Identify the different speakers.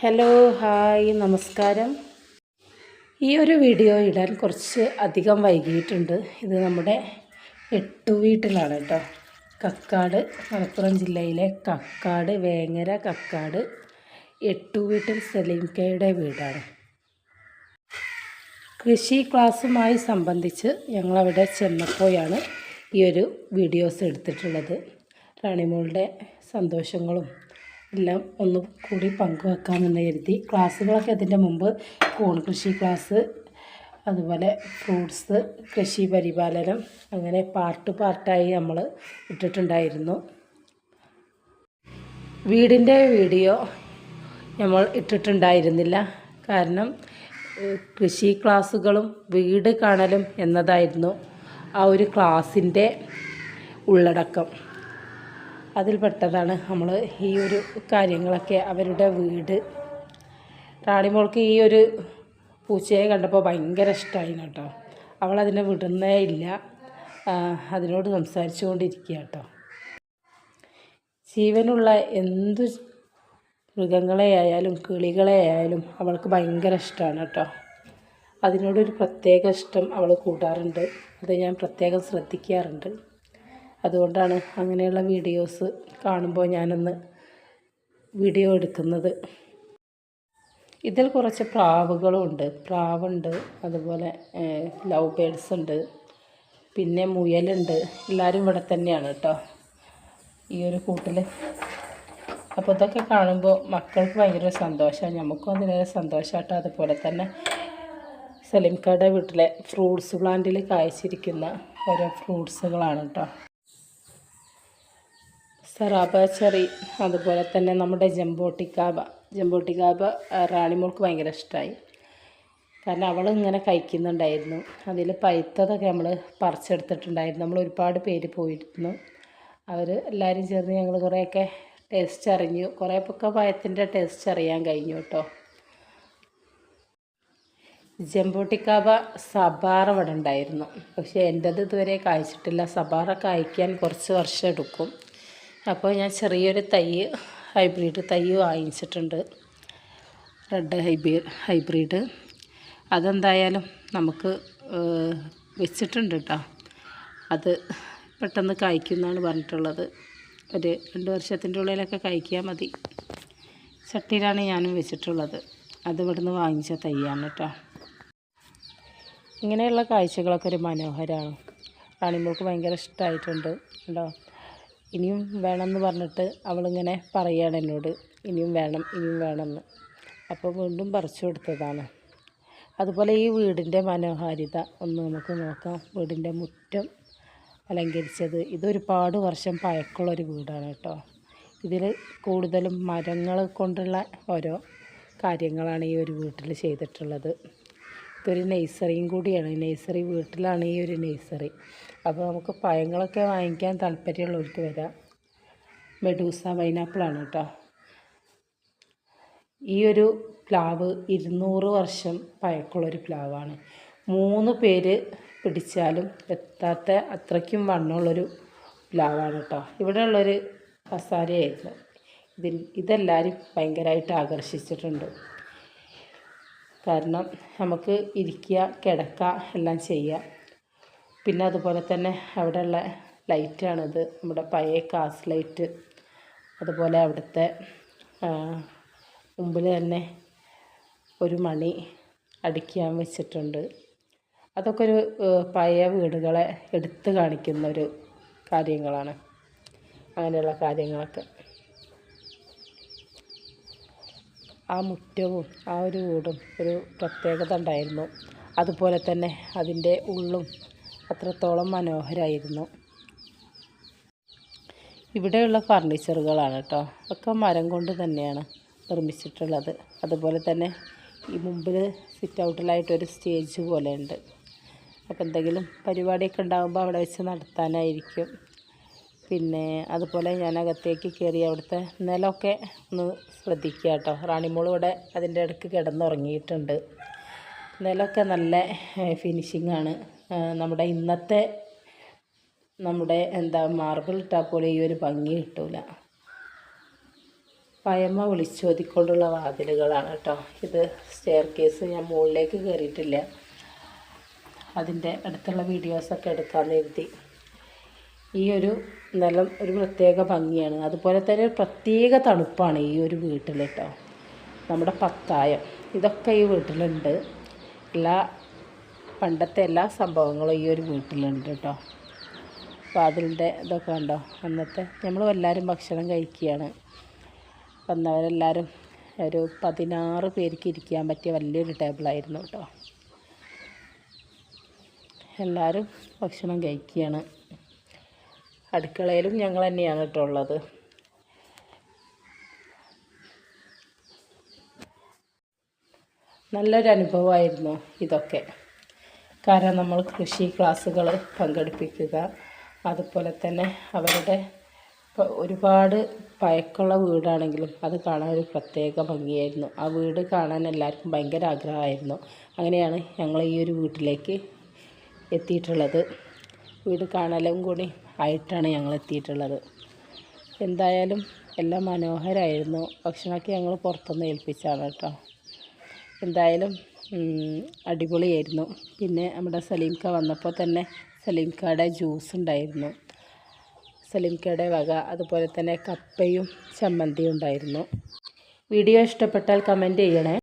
Speaker 1: Hello hi നമസ്കാരം. ഈ ഒരു വീഡിയോ ഇടാൻ കുറച്ച് അധികം വൈകിയിട്ടുണ്ട്. ഇത് നമ്മുടെ എട്ടു വീട്ടിലാണ് കേട്ടോ കക്കാട് മലപ്പുറം ജില്ലയിലെ കക്കാട് വേങ്ങര കക്കാട് എട്ടു വീട്ടിൽ സലീം കയുടെ വീടാണ്. കൃഷി ക്ലാസ്സുമായി സംബന്ധിച്ച് ഞങ്ങളവിടെ ചെന്നപ്പോഴാണ് ഈ ഒരു വീഡിയോസ് എടുത്തിട്ടുള്ളത്. റാണിമോളുടെ സന്തോഷങ്ങളും എല്ലാം ഒന്ന് കൂടി പങ്കുവെക്കാമെന്ന് കരുതി. ക്ലാസ്സുകളൊക്കെ അതിന്റെ മുമ്പ് കൂൺ കൃഷി ക്ലാസ് അതുപോലെ ഫ്രൂട്ട്സ് കൃഷി പരിപാലനം അങ്ങനെ പാർട്ട് പാർട്ടായി നമ്മൾ ഇട്ടിട്ടുണ്ടായിരുന്നു. വീടിന്റെ വീഡിയോ നമ്മൾ ഇട്ടിട്ടുണ്ടായിരുന്നില്ല. കാരണം കൃഷി ക്ലാസ്സുകളും വീട് കാണലും എന്നതായിരുന്നു ആ ഒരു ക്ലാസ്സിന്റെ ഉള്ളടക്കം. അതിൽപ്പെട്ടതാണ് നമ്മൾ ഈ ഒരു കാര്യങ്ങളൊക്കെ അവരുടെ വീട്. റാണിമോൾക്ക് ഈ ഒരു പൂച്ചയെ കണ്ടപ്പോൾ ഭയങ്കര ഇഷ്ടമായി കേട്ടോ. അവളതിനെ വിടുന്നേ ഇല്ല. അതിനോട് സംസാരിച്ചു കൊണ്ടിരിക്കുക കേട്ടോ ജീവനുള്ള എന്തു മൃഗങ്ങളെ ആയാലും കിളികളെ ആയാലും അവൾക്ക് ഭയങ്കര ഇഷ്ടമാണ് കേട്ടോ. അതിനോടൊരു പ്രത്യേക ഇഷ്ടം അവൾ കൂടാറുണ്ട്. അത് ഞാൻ പ്രത്യേകം ശ്രദ്ധിക്കാറുണ്ട്. അതുകൊണ്ടാണ് അങ്ങനെയുള്ള വീഡിയോസ് കാണുമ്പോൾ ഞാനൊന്ന് വീഡിയോ എടുക്കുന്നത്. ഇതിൽ കുറച്ച് പ്രാവുകളും ഉണ്ട്. പ്രാവുണ്ട് അതുപോലെ ലവ് ബേഡ്സ് ഉണ്ട് പിന്നെ മുയലുണ്ട്. എല്ലാവരും ഇവിടെ തന്നെയാണ് കേട്ടോ ഈ ഒരു കൂട്ടിൽ അപ്പോൾ ഇതൊക്കെ കാണുമ്പോൾ മക്കൾക്ക് ഭയങ്കര സന്തോഷമാണ്. നമുക്കും അതിനൊരു സന്തോഷമായിട്ടോ അതുപോലെ തന്നെ സലിംക്കാടെ വീട്ടിലെ ഫ്രൂട്ട്സ് പ്ലാന്റിൽ കായ്ച്ചിരിക്കുന്ന ഓരോ ഫ്രൂട്ട്സുകളാണ് കേട്ടോ. സറാബ ചെറി അതുപോലെ തന്നെ നമ്മുടെ ജംബോട്ടിക്കാബ. ജംബോട്ടിക്കാബ റാണിമോൾക്ക് ഭയങ്കര ഇഷ്ടമായി കാരണം അവൾ ഇങ്ങനെ കഴിക്കുന്നുണ്ടായിരുന്നു. അതിൽ പഴുത്തതൊക്കെ നമ്മൾ പറിച്ചെടുത്തിട്ടുണ്ടായിരുന്നു. നമ്മൾ ഒരുപാട് പേര് പോയിരുന്നു. അവർ എല്ലാവരും ചേർന്ന് ഞങ്ങൾ കുറേയൊക്കെ ടേസ്റ്റ് അറിഞ്ഞു. കുറേ പൊക്കെ പഴത്തിന്റെ ടേസ്റ്റ് അറിയാൻ കഴിഞ്ഞു കേട്ടോ. ജംബോട്ടിക്കാബ സബാറ ഇവിടെ ഉണ്ടായിരുന്നു. പക്ഷേ എന്റേത് ഇതുവരെ കായ്ച്ചിട്ടില്ല. സബാറ കായ്ക്കാൻ കുറച്ച് വർഷം എടുക്കും. അപ്പോൾ ഞാൻ ചെറിയൊരു തൈ ഹൈബ്രിഡ് തൈ വാങ്ങിച്ചിട്ടുണ്ട്. Red hybrid hybrid. അതെന്തായാലും നമുക്ക് വെച്ചിട്ടുണ്ട് കേട്ടോ അത് പെട്ടെന്ന് കായ്ക്കുമെന്നാണ് പറഞ്ഞിട്ടുള്ളത്. ഒരു രണ്ട് വർഷത്തിന്റെ ഉള്ളിലൊക്കെ കായ്ക്കിയാൽ മതി. ചട്ടിയിലാണ് ഞാനും വെച്ചിട്ടുള്ളത്. അത് ഇവിടുന്ന് വാങ്ങിച്ച തൈയാണ് കേട്ടോ ഇങ്ങനെയുള്ള കാഴ്ചകളൊക്കെ ഒരു മനോഹരമാണ് കാണുമ്പോൾക്ക് ഭയങ്കര ഇഷ്ടമായിട്ടുണ്ട് കേട്ടോ ഇനിയും വേണമെന്ന് പറഞ്ഞിട്ട് അവളിങ്ങനെ പറയുകയാണ് എന്നോട്. ഇനിയും വേണം ഇനിയും വേണമെന്ന്. അപ്പോൾ വീണ്ടും പറിച്ചു കൊടുത്തതാണ്. അതുപോലെ ഈ വീടിന്റെ മനോഹാരിത ഒന്ന് നമുക്ക് നോക്കാം. വീടിന്റെ മുറ്റം അലങ്കരിച്ചത് ഇതൊരുപാട് വർഷം പഴക്കമുള്ളൊരു വീടാണ് കേട്ടോ. ഇതിൽ കൂടുതലും മരങ്ങൾ കൊണ്ടുള്ള ഓരോ കാര്യങ്ങളാണ് ഈ ഒരു വീട്ടിൽ ചെയ്തിട്ടുള്ളത്. ഇതൊരു നഴ്സറിയും കൂടിയാണ്. നഴ്സറി വീട്ടിലാണ് ഈ ഒരു നഴ്സറി. അപ്പോൾ നമുക്ക് പഴങ്ങളൊക്കെ വാങ്ങിക്കാൻ താല്പര്യമുള്ളവർക്ക് വരാം. മെഡൂസ പൈനാപ്പിളാണ് കേട്ടോ. ഈ ഒരു പ്ലാവ് ഇരുന്നൂറ് വർഷം പഴക്കമുള്ളൊരു പ്ലാവാണ്. മൂന്ന് പേര് പിടിച്ചാലും എത്താത്ത അത്രയ്ക്കും വണ്ണമുള്ളൊരു പ്ലാവാണ് കേട്ടോ. ഇവിടെ ഉള്ളൊരു കസാരയായിരുന്നു. ഇതിൽ ഇതെല്ലാവരും ഭയങ്കരമായിട്ട് ആകർഷിച്ചിട്ടുണ്ട്. കാരണം നമുക്ക് ഇരിക്കുക കിടക്കുക എല്ലാം ചെയ്യാം പിന്നെ അതുപോലെ തന്നെ അവിടെയുള്ള ലൈറ്റാണിത്. നമ്മുടെ പഴയ കാസ് ലൈറ്റ്. അതുപോലെ അവിടുത്തെ മുമ്പിൽ തന്നെ ഒരു മണി അടിക്കാൻ വെച്ചിട്ടുണ്ട്. അതൊക്കെ ഒരു പഴയ വീടുകളെ എടുത്തു കാണിക്കുന്ന ഒരു കാര്യങ്ങളാണ്. അങ്ങനെയുള്ള കാര്യങ്ങളൊക്കെ. ആ മുറ്റവും ആ ഒരു വീടും ഒരു പ്രത്യേകത ഉണ്ടായിരുന്നു. അതുപോലെ തന്നെ അതിന്റെ ഉള്ളും അത്രത്തോളം മനോഹരമായിരുന്നു ഇവിടെയുള്ള ഫർണിച്ചറുകളാണ് കേട്ടോ. ഒക്കെ മരം കൊണ്ട് തന്നെയാണ് നിർമ്മിച്ചിട്ടുള്ളത്. അതുപോലെ തന്നെ ഈ മുമ്പിൽ സിറ്റ് ഔട്ടിലായിട്ടൊരു സ്റ്റേജ് പോലെ ഉണ്ട് അപ്പോൾ എന്തെങ്കിലും പരിപാടിയൊക്കെ ഉണ്ടാകുമ്പോൾ അവിടെ വെച്ച് നടത്താനായിരിക്കും. പിന്നെ അതുപോലെ ഞാൻ അകത്തേക്ക് കയറി അവിടുത്തെ നിലമൊക്കെ ഒന്ന് ശ്രദ്ധിക്കുക കേട്ടോ. റാണിമോൾ ഇവിടെ അതിന്റെ ഇടയ്ക്ക് കിടന്നുറങ്ങിയിട്ടുണ്ട്. നിലമൊക്കെ നല്ല ഫിനിഷിംഗ് ആണ്. നമ്മുടെ ഇന്നത്തെ നമ്മുടെ എന്താ മാർബിൾ ഇട്ടാൽ പോലെ ഈ ഒരു ഭംഗി കിട്ടൂല. പയമ വിളിച്ചോതിക്കൊണ്ടുള്ള വാതിലുകളാണ് കേട്ടോ. ഇത് സ്റ്റെയർ കേസ് ഞാൻ മുകളിലേക്ക് കയറിയിട്ടില്ല. അതിന്റെ അടുത്തുള്ള വീഡിയോസൊക്കെ എടുക്കാമെന്ന് കരുതി. ഈ ഒരു നിലം ഒരു പ്രത്യേക ഭംഗിയാണ്. അതുപോലെ തന്നെ ഒരു പ്രത്യേക തണുപ്പാണ് ഈ ഒരു വീട്ടിൽ കേട്ടോ നമ്മുടെ പത്തായം ഇതൊക്കെ ഈ വീട്ടിലുണ്ട്. എല്ലാ പണ്ടത്തെ എല്ലാ സംഭവങ്ങളും ഈ ഒരു വീട്ടിലുണ്ട് കേട്ടോ വാതിലിന്റെ ഇതൊക്കെ ഉണ്ടോ അന്നത്തെ നമ്മൾ എല്ലാവരും ഭക്ഷണം കഴിക്കുകയാണ്. വന്നവരെല്ലാവരും ഒരു പതിനാറ് പേർക്ക് ഇരിക്കാൻ പറ്റിയ വലിയൊരു ടേബിളായിരുന്നു കേട്ടോ എല്ലാവരും ഭക്ഷണം കഴിക്കുകയാണ്. അടുക്കളയിലും ഞങ്ങൾ തന്നെയാണ് കേട്ടോ ഉള്ളത്. നല്ലൊരു അനുഭവമായിരുന്നു ഇതൊക്കെ. കാരണം നമ്മൾ കൃഷി ക്ലാസ്സുകൾ പങ്കെടുപ്പിക്കുക അതുപോലെ തന്നെ അവരുടെ ഒരുപാട് പഴക്കമുള്ള വീടാണെങ്കിലും അത് കാണാൻ ഒരു പ്രത്യേക ഭംഗിയായിരുന്നു. ആ വീട് കാണാൻ എല്ലാവർക്കും ഭയങ്കര ആഗ്രഹമായിരുന്നു. അങ്ങനെയാണ് ഞങ്ങൾ ഈ ഒരു വീട്ടിലേക്ക് എത്തിയിട്ടുള്ളത്. വീട് കാണലും കൂടി ആയിട്ടാണ് ഞങ്ങൾ എത്തിയിട്ടുള്ളത് എന്തായാലും എല്ലാം മനോഹരമായിരുന്നു ഭക്ഷണമൊക്കെ ഞങ്ങൾ പുറത്തുനിന്ന് ഏൽപ്പിച്ചാണ് കേട്ടോ. എന്തായാലും അടിപൊളിയായിരുന്നു. പിന്നെ നമ്മുടെ സലീംക്ക വന്നപ്പോൾ തന്നെ സലീംക്കയുടെ ജ്യൂസ് ഉണ്ടായിരുന്നു. സലീംക്കയുടെ വക അതുപോലെ തന്നെ കപ്പയും ചമ്മന്തിയും ഉണ്ടായിരുന്നു. വീഡിയോ ഇഷ്ടപ്പെട്ടാൽ കമന്റ് ചെയ്യണേ.